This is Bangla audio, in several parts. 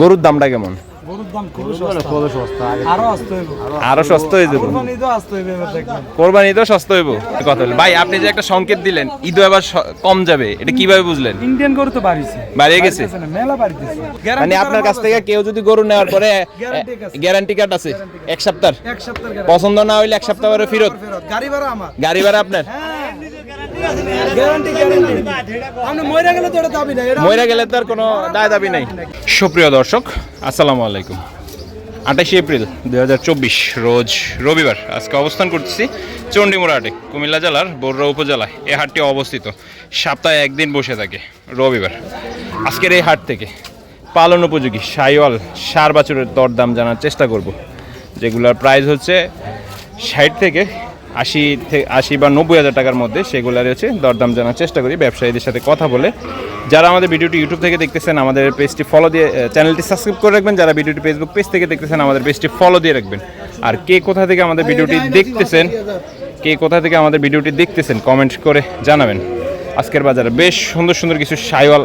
গরুর দামটা কেমন? গরুর দাম খুবই সস্তা। আরও সস্তা হয়ে যাবে কোরবানি সস্তা হইব কথা ভাই আপনি যে একটা সংকেত দিলেন ঈদও এবার কম যাবে। এটা কীভাবে বুঝলেন? ইন্ডিয়ান গরু তো বাড়িছে। বাড়িয়ে গেছে? মেলা বাড়িতেছে। মানে আপনার কাছ থেকে কেউ যদি গরু নেওয়ার পরে গ্যারান্টি কার্ড আছে। এক সপ্তাহ এক সপ্তাহ পছন্দ না হইলে এক সপ্তাহ পরে ফেরত। ফেরত। গাড়ি ভাড়া আমার। গাড়ি ভাড়া আপনার? মইরা গেলে তো আর কোনো দায় দাবি নাই। সুপ্রিয় দর্শক, আসসালামু আলাইকুম। আঠাশে এপ্রিল দু হাজার চব্বিশ, রোজ রবিবার আজকে অবস্থান করতেছি চণ্ডীমুড়া হাটে, কুমিল্লা জেলার বড়ুয়া উপজেলায়। এই হাটটি অবস্থিত, সপ্তাহে একদিন বসে থাকে, রবিবার। আজকের এই হাট থেকে পালন উপযোগী সাইওয়াল সার বাছুরের দরদাম জানার চেষ্টা করব, যেগুলোর প্রাইস হচ্ছে ষাট থেকে আশি থেকে আশি বা নব্বই হাজার টাকার মধ্যে সেগুলোর হচ্ছে দরদাম জানার চেষ্টা করি ব্যবসায়ীদের সাথে কথা বলে। যারা আমাদের ভিডিওটি ইউটিউব থেকে দেখতেছেন আমাদের পেজটি ফলো দিয়ে চ্যানেলটি সাবস্ক্রাইব করে রাখবেন। যারা ভিডিওটি ফেসবুক পেজ থেকে দেখতেছেন আমাদের পেজটি ফলো দিয়ে রাখবেন। আর কে কোথা থেকে আমাদের ভিডিওটি দেখতেছেন কে কোথা থেকে আমাদের ভিডিওটি দেখতেছেন কমেন্ট করে জানাবেন। আজকের বাজারে বেশ সুন্দর সুন্দর কিছু সাইওয়াল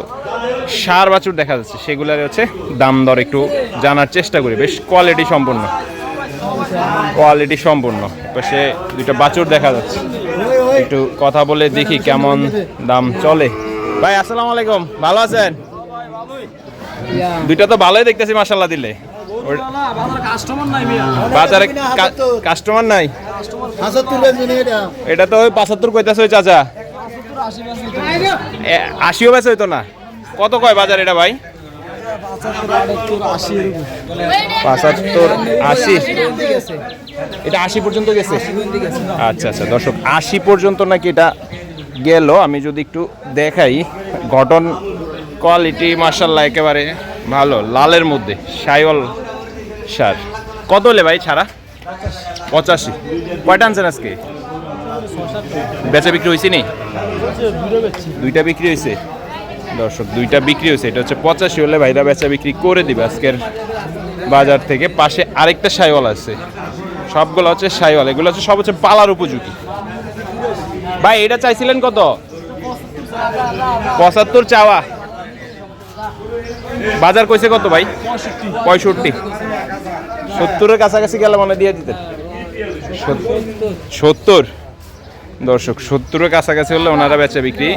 সার বাছুর দেখা যাচ্ছে। সেগুলোর হচ্ছে দাম দর একটু জানার চেষ্টা করি বেশ কোয়ালিটি সম্পন্ন। কোয়ালিটি সম্পূর্ণ। পাশে দুইটা বাছুর দেখা যাচ্ছে। একটু কথা বলে দেখি কেমন দাম চলে। ভাই, আসসালামু আলাইকুম। ভালো আছেন? দুইটা তো ভালোই দেখতেছি মাসাল্লাহ দিলে। বাজারে কাস্টমার নাই? এটা তো ওই পাঁচাত্তর কইতাছে ওই চাচা। আশিও বেছে হইতো না। কত কয় বাজার এটা ভাই? পাঁচাত্তর, আশি। এটা আশি পর্যন্ত গেছে? আচ্ছা আচ্ছা দর্শক, আশি পর্যন্ত নাকি এটা গেল? আমি যদি একটু দেখাই, গঠন কোয়ালিটি মার্শাল্লাহ একেবারে ভালো, লালের মধ্যে সাইওয়াল সার। কত হলে ভাই ছাড়া? পঁচাশি। কয়টা আনছেন আজকে? বেচা বিক্রি হয়েছে নি? দুইটা বিক্রি হয়েছে। দর্শক, দুইটা বিক্রি হয়েছে। এটা হচ্ছে পঁচাশি হলে ভাইরা বেচা বিক্রি করে দিবে আজকের বাজার থেকে। পাশে আরেকটা সাইওয়াল আছে। সবগুলো হচ্ছে সাইওয়াল এগুলো হচ্ছে, সব হচ্ছে পালার উপযোগী। ভাই, এটা চাইছিলেন কত? পঁচাত্তর চাওয়া। বাজার কইছে কত ভাই? পঁয়ষট্টি। সত্তরের কাছাকাছি গেলে মনে দিয়ে দিতেন। সত্তর। দর্শক, সত্তরের কাছাকাছি হলে ওনারা বেচা বিক্রি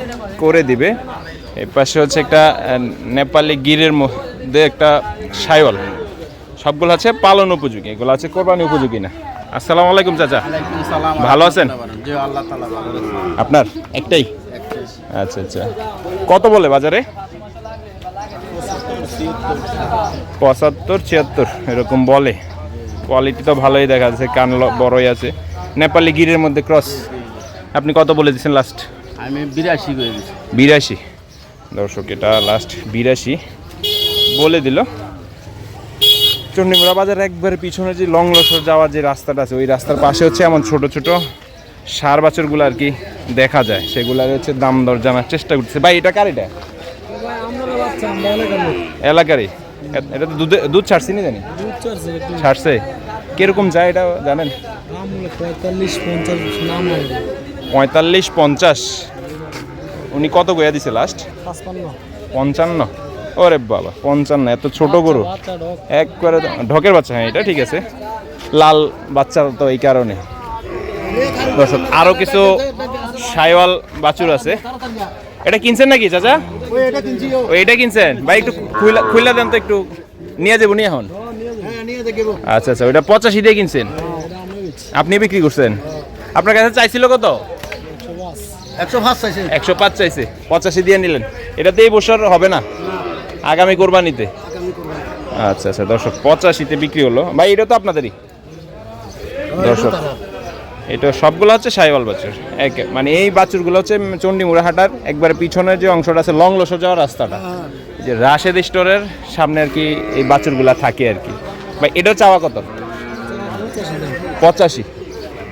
করে দিবে। এই পাশে হচ্ছে একটা নেপালি গিরের মধ্যে একটা সাইওয়াল সবগুলো আছে পালন উপযোগী এগুলো আছে কোরবানি উপযোগী না। আসসালামু আলাইকুম চাচা। ভালো আছেন? আপনার? একটাই? আচ্ছা আচ্ছা। কত বলে বাজারে? পঁচাত্তর ছিয়াত্তর এরকম বলে। কোয়ালিটি তো ভালোই দেখা যাচ্ছে কান বড়ই আছে। নেপালি গিরের মধ্যে ক্রস আপনি কত বলে দিচ্ছেন লাস্ট আমি বিরাশি করে দিচ্ছি বিরাশি। দর্শক এটা লাস্ট বিরাশি। বলে দিল। চণ্ডীমুড়া বাজার একবারে পিছনে যে লং লসর যাওয়ার যে রাস্তাটা আছে ওই রাস্তার পাশে হচ্ছে এমন ছোট ছোট সার বাছরগুলো আর কি দেখা যায়। সেগুলার হচ্ছে দাম দর জানার চেষ্টা করতেছে। ভাই এটা কার এটা? এলাকারই। এটা তো দুধে দুধ ছাড়ছি নি জানি? ছাড়ছে। কীরকম যায় এটা জানেন? পঁয়তাল্লিশ পঞ্চাশ পঁয়তাল্লিশ পঞ্চাশ। উনি কত গয়া দিছে লাস্ট পঞ্চান্ন? ওরে বাবা পঞ্চান্ন এত ছোট গরু। এক করে ঢকের বাচ্চা হ্যাঁ এটা ঠিক আছে। লাল বাচ্চা তো এই কারণে। দর্শক আরও কিছু সাইওয়াল বাছুর আছে। এটা কিনছেন নাকি চাচা? এটা কিনছেন? ভাই একটু খুইলা খুইলা দেন তো একটু। নিয়ে যাব নি এখন। আচ্ছা আচ্ছা ওইটা পঁচাশি দিয়ে কিনছেন? আপনি বিক্রি করছেন? আপনার কাছে চাইছিল কত? একশো পাঁচ চাইছে। পঁচাশি দিয়ে নিলেন। এটাতে এই বছর হবে না। আগামী কোরবানিতে। আচ্ছা আচ্ছা দর্শক পঁচাশিতে বিক্রি হলো। ভাই এটা তো আপনাদেরই। দর্শক এটা সবগুলো হচ্ছে সাইওয়াল বাছুর। এক মানে এই বাছুরগুলো হচ্ছে চণ্ডীমুড়া হাটার একবারে পিছনের যে অংশটা আছে লং লসো যাওয়ার রাস্তাটা। যে রাশেদ স্টোরের সামনে আর কি এই বাছুরগুলা থাকে আর কি। ভাই এটা চাওয়া কত? পঁচাশি।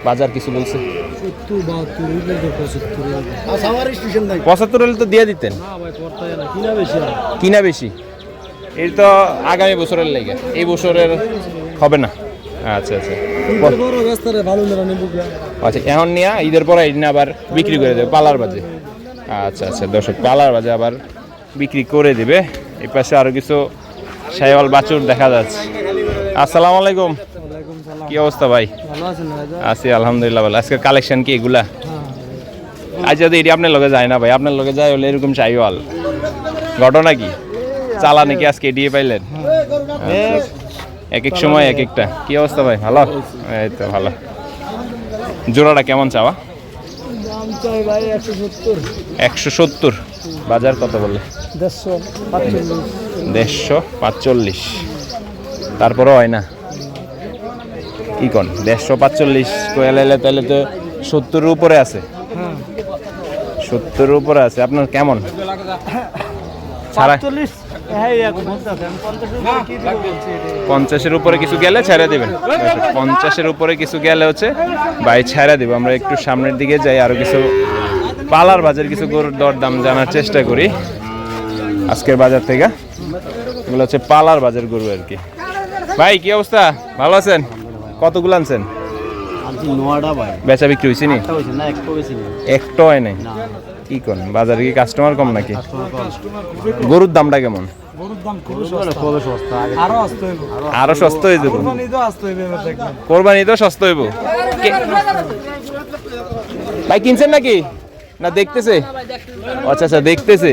বাজার কিছু বলছে। তো পঁচাত্তর হলে তো দিয়ে দিতেন। কিনা বেশি এই তো আগামী বছরের লেগে। এই বছরের হবে না। আচ্ছা আচ্ছা। আচ্ছা এখন নিয়ে ঈদের পরে এই আবার বিক্রি করে দেবে পালার বাজে। আচ্ছা আচ্ছা দর্শক পালার বাজে আবার বিক্রি করে দিবে। এই পাশে আরও কিছু শাহিওয়াল বাছুর দেখা যাচ্ছে। আসসালামু আলাইকুম। কি অবস্থা ভাই? আছি আলহামদুলিল্লাহ ভালো। আজকের কালেকশন কি এগুলা? হ্যাঁ আজ যদি এটি আপনার লগে যায় না ভাই আপনার লগে যায় হলে এরকম শাহিওয়াল ঘটনা কি? চালা নাকি আজকে এডিয়ে পাইলেন? এক এক সময় এক একটা। কি অবস্থা ভাই ভালো? এই তো ভালো। জোড়াটা কেমন চাওয়া? একশো সত্তর। বাজার কত বললে দেড়শো পাঁচচল্লিশ। দেড়শো পাঁচচল্লিশ। তারপরেও হয় না? কি কন দেড়শো পাঁচচল্লিশ কোয়াল এলে তাহলে তো সত্তরের উপরে আছে। সত্তরের উপরে আছে। আপনার কেমন? পঞ্চাশের উপরে কিছু গেলে ছেড়ে দেবেন। পঞ্চাশের উপরে কিছু গেলে হচ্ছে বাই ছেড়ে দিব। আমরা একটু সামনের দিকে যাই আরও কিছু পালার বাজার কিছু গরুর দর দাম জানার চেষ্টা করি। আজকের বাজার থেকে। এগুলো হচ্ছে পালার বাজার গরু আর কি। ভাই কি অবস্থা? ভালো আছেন? কতগুলো আনছেন? বেচা বিক্রি হয়েছে নি? একটা না একটু বেশি একটো হয় নাই? কি কোন বাজারে কি কাস্টমার কম নাকি? গরুর দামটা কেমন? গরুর দাম খুবই সস্তা। খুবই সস্তা। আগে আরও আসতে হইব। আরও সস্তা হয়ে যাব কোরবানি তো সস্তা হইব। ভাই কিনছেন নাকি? না দেখতেছে? আচ্ছা আচ্ছা দেখতেছে।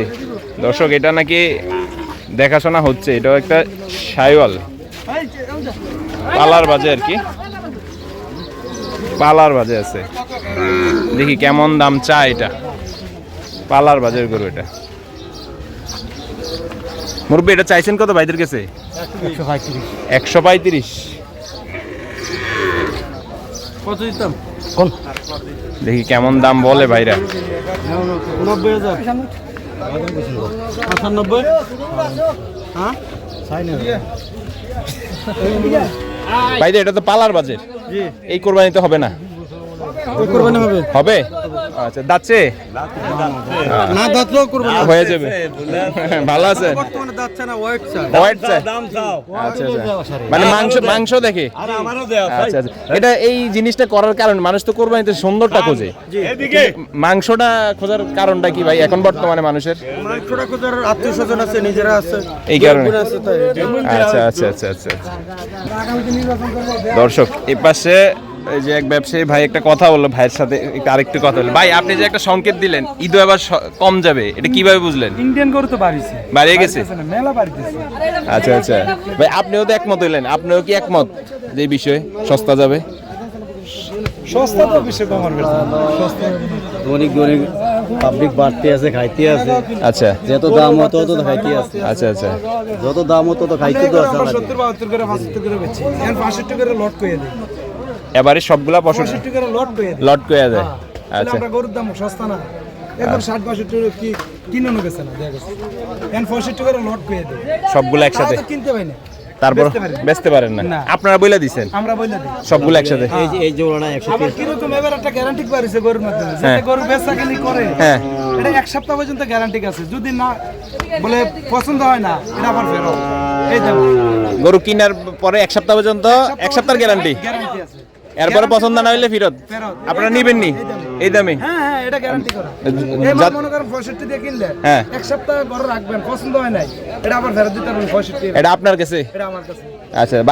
দর্শক এটা নাকি দেখাশোনা হচ্ছে। এটাও একটা সাইওয়াল পালার বাজে আর কি। পালার বাজে আছে। দেখি কেমন দাম চায় এটা। পালার বাজের গরু এটা। মুরব্বী এটা চাইছেন কত ভাইদের কাছে? একশো পঁয়ত্রিশ। দেখি কেমন দাম বলে ভাইরা। নব্বই হাজার। পঁচানব্বই ভাইদের এটা তো পালার বাজেট। এই কোরবানিতে হবে না। হবে? হবে? আচ্ছা দাচ্ছে না দাঁতলেও হয়ে যাবে। ভালো বর্তমানে না হোয়াইট চাই। আচ্ছা আচ্ছা। মানে মাংস মাংস দেখে? আচ্ছা আচ্ছা। এটা এই জিনিসটা করার কারণ মানুষ তো কোরবানিতে সুন্দরটা খোঁজে। মাংসটা খোঁজার কারণটা কি ভাই? এখন বর্তমানে মানুষের? মাংসটা কোথার আত্মীয় স্বজন আছে নিজেরা আছে। এই কারণে। আছে আচ্ছা আচ্ছা আচ্ছা আচ্ছা আচ্ছা। দর্শক এই পাশে এই যে এক ব্যবসায়ী ভাই একটা কথা বলল ভাইয়ের সাথে আরেকটু কথা বলল। ভাই আপনি যে একটা সংকেত দিলেন ঈদও এবার কম যাবে এটা কীভাবে বুঝলেন? ইন্ডিয়ান গরু তো বাড়িছে। বাড়িয়ে গেছে? মেলা বাড়িতেছে। আচ্ছা আচ্ছা। ভাই আপনিও তো একমত হইলেন আপনিও কি একমত যে বিষয়ে সস্তা যাবে? সস্তা তো বেশি কমার সস্তা অনেক অনেক পাবলিক বাড়তে আছে খাইতে আছে। আচ্ছা। যত দাম হতো তত খাইতে আছে। আচ্ছা আচ্ছা। যত দাম হতো তত খাইতে তো আছে আমরা সত্তর বাহাত্তর করে পঁচাত্তর করে বেচি। এখন পাঁচষট্টি করে লট করে দিই। এবারে সবগুলা পশু পঁয়ষট্টি করে লট দিই লট করে দেয়। আচ্ছা। আমরা গরুর দাম সস্তা না। একদম ষাট বাষট্টি কি কিনে গেছে না দেখা গেছে। এখন পঁয়ষট্টি করে লট করে দিই সবগুলো একসাথে? তো কিনতে পাই না। তারপর বেচতে পারেন না। আপনারা বলে দিছেন? আমরা বলে দিই। সবগুলো একসাথে? এই যে এই কীরকম এবার একটা গ্যারান্টি পারিছে গরুর মাধ্যমে। হ্যাঁ। যাতে গরু বেচা কিনি করে। হ্যাঁ। এটা এক সপ্তাহ পর্যন্ত গ্যারান্টি আছে। যদি না বলে পছন্দ হয় না এটা আবার ফেরত। এই দাম গরু কিনার পরে এক সপ্তাহ পর্যন্ত এক সপ্তাহের গ্যারান্টি গ্যারান্টি আছে। এরপরে পছন্দ না হইলে ফেরত। ফেরত। আপনারা নিবেন নি। এই দামে। হ্যাঁ হ্যাঁ এটা গ্যারান্টি করা। যা- মনে করেন পঁয়ষট্টি দিয়ে কিনলে হ্যাঁ। এক সপ্তাহ ঘরে রাখবেন পছন্দ হয় নাই। এটা আবার ফেরত দিতে পারবেন এটা আপনার কাছে। এটা আমার কাছে। আচ্ছা